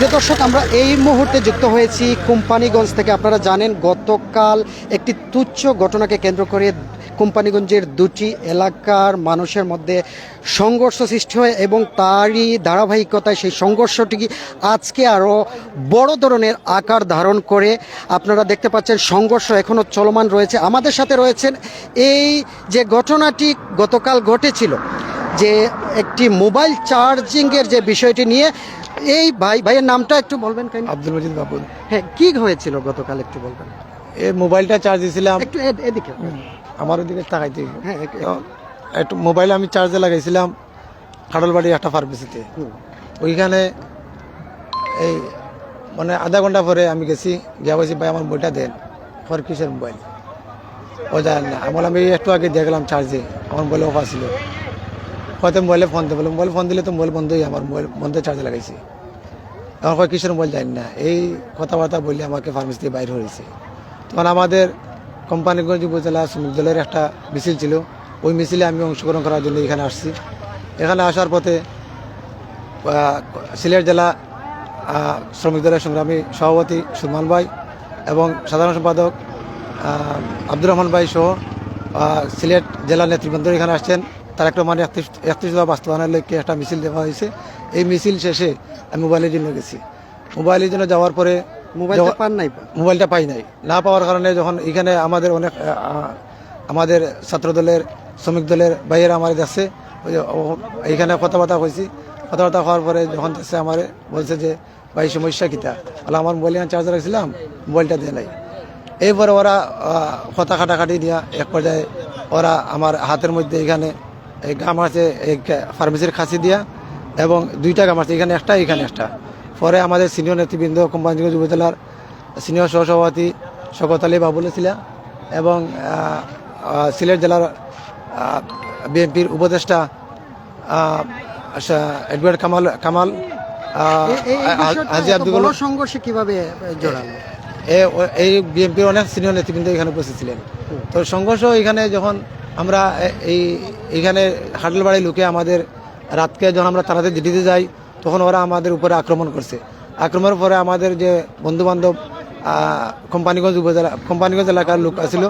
প্রিয় দর্শক, আমরা এই মুহূর্তে যুক্ত হয়েছি কোম্পানিগঞ্জ থেকে। আপনারা জানেন, গতকাল একটি তুচ্ছ ঘটনাকে কেন্দ্র করে কোম্পানিগঞ্জের দুটি এলাকার মানুষের মধ্যে সংঘর্ষ সৃষ্টি হয় এবং তারই ধারাবাহিকতায় সেই সংঘর্ষটি আজকে আরও বড় ধরনের আকার ধারণ করে আপনারা দেখতে পাচ্ছেন, সংঘর্ষ এখনও চলমান রয়েছে। আমাদের সাথে রয়েছেন এই যে ঘটনাটি গতকাল ঘটেছিল, যে একটি মোবাইল চার্জিংয়ের যে বিষয়টি নিয়ে এই ভাই ভাইয়ের নামটা একটু বলবেন কেন আব্দুল মজিদ বাবুল। হ্যাঁ কি হয়েছিল গতকাল একটু বলবেন? এই মোবাইলটা চার্জ দিয়েছিলাম। একটু এদিকে। আমার ওদিকে তাকাইতে হ্যাঁ একটু মোবাইল আমি চার্জে লাগাইছিলাম খাডলবাড়ি একটা ফার্মেসিতে ওইখানে এই মানে আধা ঘণ্টা পরে আমি গেছি গিয়া বলছি ভাই আমার বইটা দেন পর কিসের মোবাইল? ও জানেন না। আমি একটু আগে দেখলাম চার্জে আমার মোবাইল অফ আসছিল হয়তো মোবাইলে ফোন দেবো মোবাইল ফোন দিলে তো মোবাইল বন্ধই, আমার মোবাইল বন্ধ চার্জে লাগাইছি। তখন কয়, কিসের মোবাইল জানি না? এই কথাবার্তা বললে আমাকে ফার্মেসি থেকে বাইর হয়েছে তখন আমাদের কোম্পানিগঞ্জ উপজেলা শ্রমিক দলের একটা মিছিল ছিল। ওই মিছিলে আমি অংশগ্রহণ করার জন্য এখানে আসছি। এখানে আসার পথে সিলেট জেলা শ্রমিক দলের সংগ্রামী সভাপতি সুরমান ভাই এবং সাধারণ সম্পাদক আব্দুর রহমান ভাই সহ সিলেট জেলা নেতৃবৃন্দ এখানে আসছেন। তার একটা মানে একত্রিশ একত্রিশ বাস্তবায়নের লক্ষ্যে একটা মিছিল দেওয়া হয়েছে। এই মিছিল শেষে আমি মোবাইলের জন্য গেছি। মোবাইলের জন্য যাওয়ার পরে মোবাইলটা পান নাই মোবাইলটা পাই নাই। না পাওয়ার কারণে যখন এখানে আমাদের অনেক আমাদের ছাত্র দলের শ্রমিক দলের ভাইয়েরা আমার যাচ্ছে এইখানে কথাবার্তা হয়েছি। কথাবার্তা হওয়ার পরে যখন যাচ্ছে আমার বলছে যে ভাই সমস্যা কিতা বলে আমার মোবাইল চার্জার রাখছিলাম মোবাইলটা দিয়ে নাই। এরপরে ওরা কথা কাটাকাটি দিয়া এক পর্যায়ে ওরা আমার হাতের মধ্যে এখানে এই গাম আছে এই ফার্মেসির খাসি দিয়া এবং দুইটা গাম আছে এখানে একটা এখানে একটা। পরে আমাদের সিনিয়র নেতৃবৃন্দ কোম্পানিগঞ্জ উপজেলার সিনিয়র সহসভাপতি শকত আলী বাবুল ছিলা এবং সিলেট জেলার বিএনপির উপদেষ্টা এডওয়ার্ড কামাল কামাল হাজি আব্দুল সংঘর্ষে কীভাবে ও- এই বিএনপির অনেক সিনিয়র নেতৃবৃন্দ এখানে উপস্থিত ছিলেন। তো সংঘর্ষ এখানে যখন আমরা এই এখানে হাটলবাড়ি লুকে আমাদের রাতকে যখন আমরা তাড়াতে ডিটিতে যাই, তখন ওরা আমাদের উপরে আক্রমণ করছে। আক্রমণের পরে আমাদের যে বন্ধু বান্ধব কোম্পানিগঞ্জ উপজেলা, কোম্পানিগঞ্জ এলাকার লোক আছিল,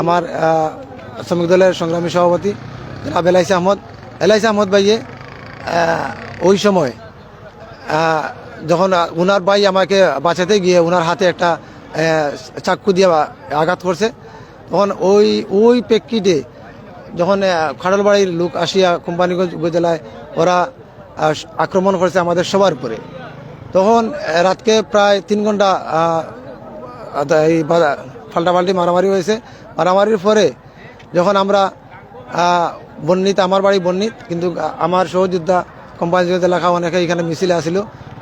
আমার শ্রমিক দলের সংগ্রামী সভাপতি জনাব এলাইসি আহমদ। এলাইসি আহমদ ভাইয়ে ওই সময় যখন উনার ভাই আমাকে বাঁচাতে গিয়ে উনার হাতে একটা চাক্কু দিয়ে আঘাত করছে, তখন ওই ওই প্রেক্ষিতে যখন খাড়লবাড়ির লোক আসিয়া কোম্পানিগঞ্জ উপজেলায় ওরা আক্রমণ করছে আমাদের সবার উপরে। তখন রাতকে প্রায় তিন ঘণ্টা এই পাল্টাপাল্টি মারামারি হয়েছে। মারামারির পরে যখন আমরা বন্নিত, আমার বাড়ি বন্নিত, কিন্তু আমার সহযোদ্ধা কোম্পানিগঞ্জ এলাকা অনেকে এখানে মিছিলে আসিল।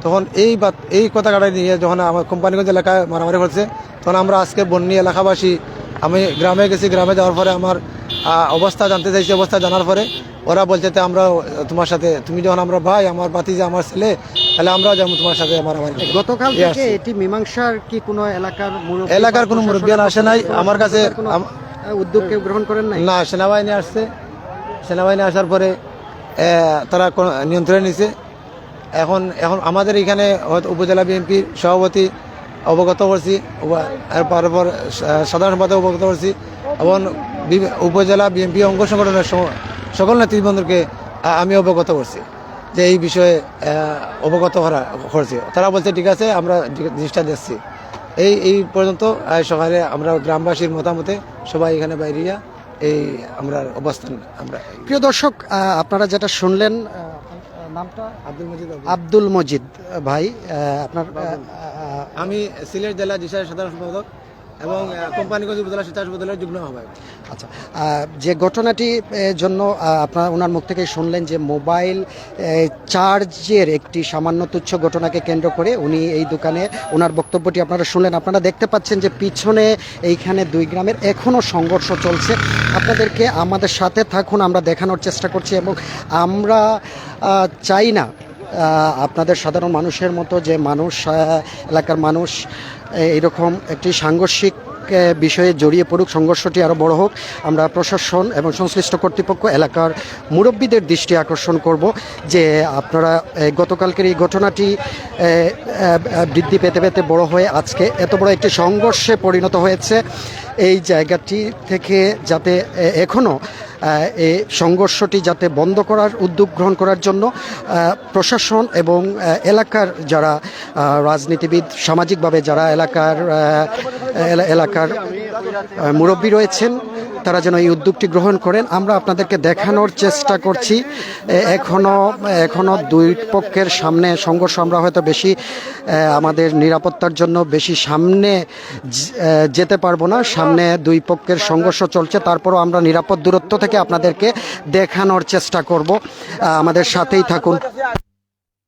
তখন এই বাত, এই কথা কাটাই নিয়ে যখন আমার কোম্পানিগঞ্জ এলাকায় মারামারি করছে তখন আমরা আজকে বন্নি এলাকাবাসী, আমি গ্রামে গেছি, গ্রামে যাওয়ার পরে আমার অবস্থা জানতে চাইছি অবস্থা জানার পরে ওরা বলছে যে আমরা তোমার সাথে তুমি যখন আমরা ভাই আমার বাতিজা আমার ছেলে তাহলে আমরাও যেমন তোমার সাথে আমার করব। গতকাল থেকে এটি মীমাংসার কি কোনো এলাকার এলাকার কোনো মুরব্বিয়ান আসে নাই, আমার কাছে কোনো, আম- উদ্যোগ কেউ গ্রহণ করেন নাই? না সেনাবাহিনী আসছে। সেনাবাহিনী আসার পরে তারা কোন- নিয়ন্ত্রণে নিছে। এখন এখন আমাদের এখানে হয়তো উপজেলা বিএনপির সভাপতি অবগত করছি উবা- এরপর পর সাধারণ সম্পাদক অবগত করছি। এবং উপজেলা বিএনপি অঙ্গ সংগঠনের সকল নেতৃবৃন্দকে আমি অবগত করছি যে এই বিষয়ে অবগত করা করছি। তারা বলছে ঠিক আছে আমরা জিনিসটা দেখছি এই এই পর্যন্ত সকালে আমরা গ্রামবাসীর মতামতে সবাই এখানে বাইরিয়া এই আমরা অবস্থান আমরা প্রিয় দর্শক আপনারা যেটা শুনলেন নামটা? আব্দুল মজিদ আব্দুল মজিদ ভাই আপনার আমি সিলেট জেলা জিসার সাধারণ সম্পাদক এবং কোম্পানিগঞ্জ উপজেলা স্বেচ্ছা উপজেলার যুগ্ম আহ্বায়ক। আচ্ছা যে ঘটনাটি জন্য আপনার ওনার মুখ থেকে শুনলেন যে মোবাইল চার্জের একটি সামান্য তুচ্ছ ঘটনাকে কেন্দ্র করে উনি এই দোকানে, ওনার বক্তব্যটি আপনারা শুনলেন। আপনারা দেখতে পাচ্ছেন যে পিছনে এইখানে দুই গ্রামের এখনও সংঘর্ষ চলছে। আপনাদেরকে আমাদের সাথে থাকুন, আমরা দেখানোর চেষ্টা করছি এবং আমরা চাই না আপনাদের সাধারণ মানুষের মতো যে মানুষ এলাকার মানুষ এইরকম একটি সাংঘর্ষিক বিষয়ে জড়িয়ে পড়ুক, সংঘর্ষটি আরও বড় হোক, আমরা প্রশাসন এবং সংশ্লিষ্ট কর্তৃপক্ষ এলাকার মুরব্বীদের দৃষ্টি আকর্ষণ করব যে আপনারা গতকালকের এই ঘটনাটি বৃদ্ধি পেতে পেতে বড় হয়ে আজকে এত বড় একটি সংঘর্ষে পরিণত হয়েছে। এই জায়গাটি থেকে যাতে এখনও এই সংঘর্ষটি যাতে বন্ধ করার উদ্যোগ গ্রহণ করার জন্য প্রশাসন এবং এলাকার যারা রাজনীতিবিদ, সামাজিকভাবে যারা এলাকার এলাকার মুরব্বী রয়েছেন তারা যেন এই উদ্যোগটি গ্রহণ করেন আমরা আপনাদেরকে দেখানোর চেষ্টা করছি। এ, এখনও এখনও দুই পক্ষের সামনে সংঘর্ষ আমরা হয়তো বেশি আমাদের নিরাপত্তার জন্য বেশি সামনে যেতে পারব না। সামনে দুই পক্ষের সংঘর্ষ চলছে তারপরও আমরা নিরাপদ দূরত্ব থেকে আপনাদেরকে দেখানোর চেষ্টা করব। আমাদের সাথেই থাকুন।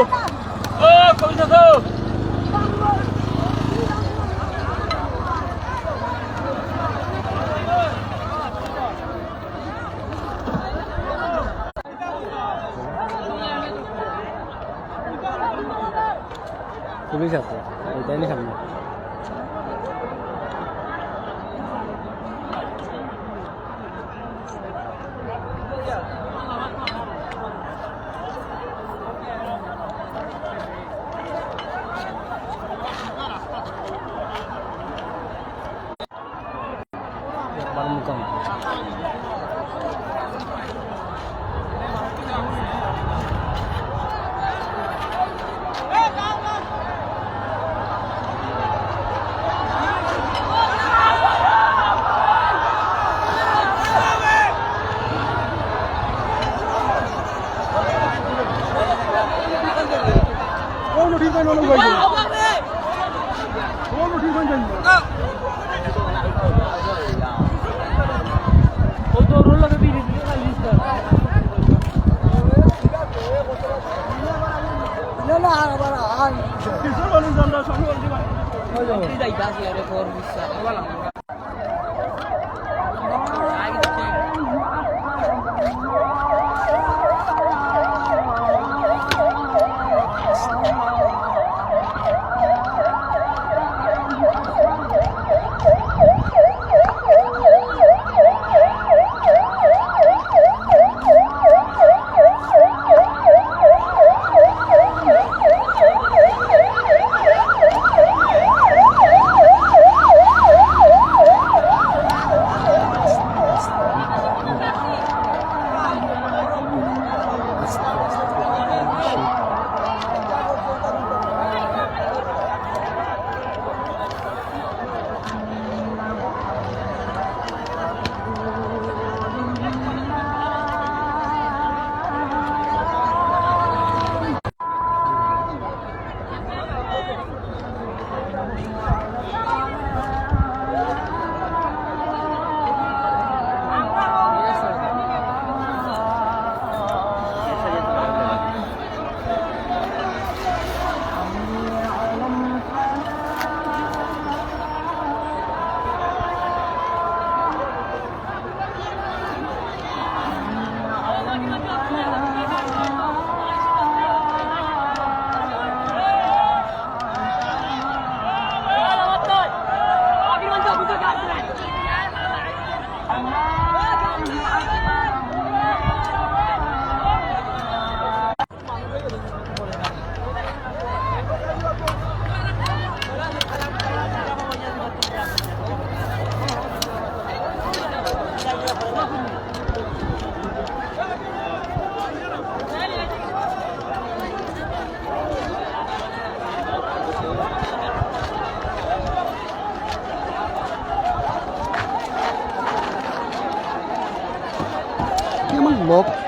어, 거기서 서! 고백샷, 네, 떼내셨네. লককে থাকতেছে আর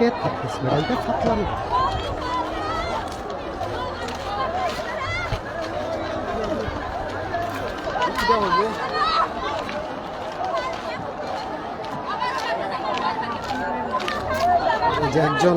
মেডালটা থাকলাম না। এই যে একজন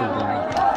আপনার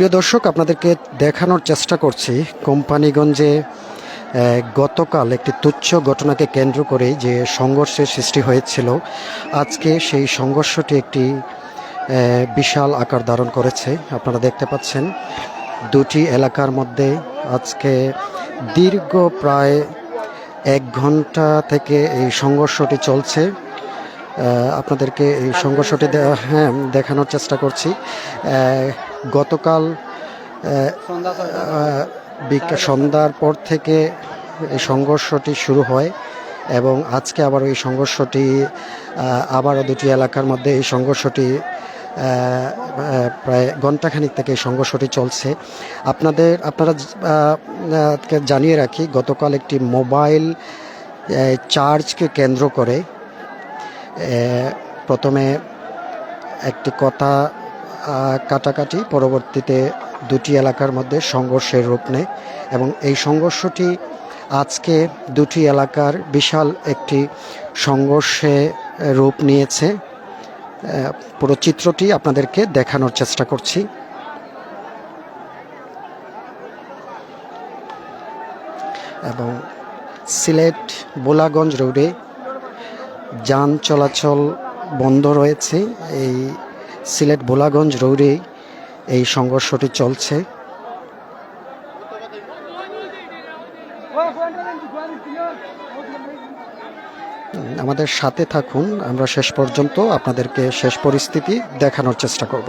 প্রিয় দর্শক, আপনাদেরকে দেখানোর চেষ্টা করছি কোম্পানিগঞ্জে গতকাল একটি তুচ্ছ ঘটনাকে কেন্দ্র করে যে সংঘর্ষের সৃষ্টি হয়েছিল। আজকে সেই সংঘর্ষটি একটি বিশাল আকার ধারণ করেছে। আপনারা দেখতে পাচ্ছেন, দুটি এলাকার মধ্যে আজকে দীর্ঘ প্রায় এক ঘণ্টা থেকে এই সংঘর্ষটি চলছে। আপনাদেরকে এই সংঘর্ষটি হ্যাঁ দেখানোর চেষ্টা করছি। গতকাল সন্ধ্যার পর থেকে এই সংঘর্ষটি শুরু হয় এবং আজকে আবার এই সংঘর্ষটি আবারও দুটি এলাকার মধ্যে এই সংঘর্ষটি প্রায় ঘণ্টাখানিক থেকে এই সংঘর্ষটি চলছে। আপনাদের, আপনারা জানিয়ে রাখি, গতকাল একটি মোবাইল চার্জকে কেন্দ্র করে প্রথমে একটি কথা কাটাকাটি। পরবর্তীতে দুটি এলাকার মধ্যে সংঘর্ষের রূপ নেয় এবং এই সংঘর্ষটি আজকে দুটি এলাকার বিশাল একটি সংঘর্ষে রূপ নিয়েছে। পুরো চিত্রটি আপনাদেরকে দেখানোর চেষ্টা করছি। এবং সিলেট বোলাগঞ্জ রোডে যান চলাচল বন্ধ রয়েছে। এই সিলেট বোলাগঞ্জ রোডে এই সংঘর্ষটি চলছে। আমাদের সাথে থাকুন, আমরা শেষ পর্যন্ত আপনাদেরকে শেষ পরিস্থিতি দেখানোর চেষ্টা করব।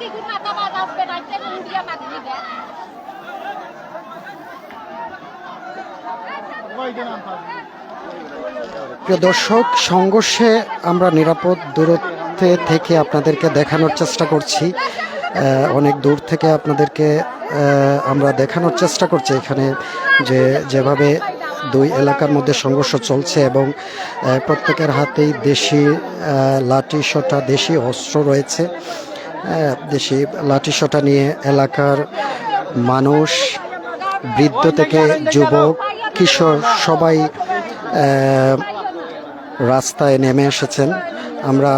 দেব গুণ আসবে না উড়িয়া মাটি দিবে। প্রিয় দর্শক, সংঘর্ষে আমরা নিরাপদ দূরত্বে থেকে আপনাদেরকে দেখানোর চেষ্টা করছি। অনেক দূর থেকে আপনাদেরকে আমরা দেখানোর চেষ্টা করছি এখানে যে যেভাবে দুই এলাকার মধ্যে সংঘর্ষ চলছে এবং প্রত্যেকের হাতেই দেশি লাঠি সোটা দেশি অস্ত্র রয়েছে। দেশি লাঠিসটা নিয়ে এলাকার মানুষ বৃদ্ধ থেকে যুবক কিশোর সবাই রাস্তায় নেমে এসেছেন। আমরা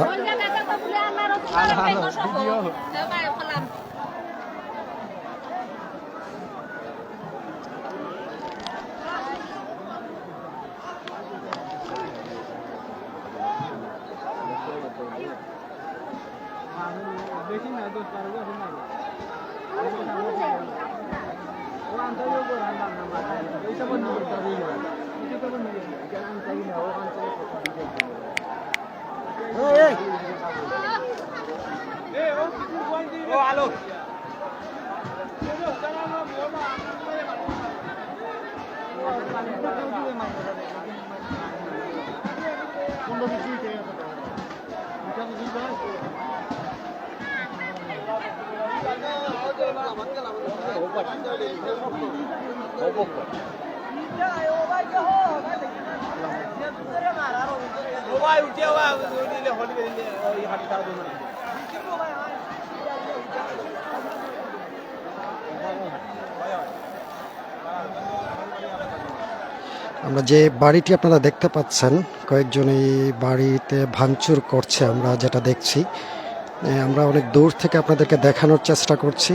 আলোক পনেরো আমরা যে বাড়িটি আপনারা দেখতে পাচ্ছেন, কয়েকজন এই বাড়িতে ভাঙচুর করছে আমরা যেটা দেখছি। আমরা অনেক দূর থেকে আপনাদেরকে দেখানোর চেষ্টা করছি।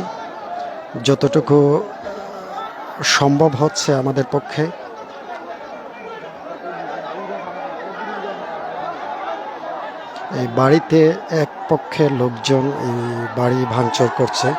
যতটুকু সম্ভব হচ্ছে আমাদের পক্ষে। এই বাড়িতে এক পক্ষের লোকজন এই বাড়ি ভাঙচুর করছে।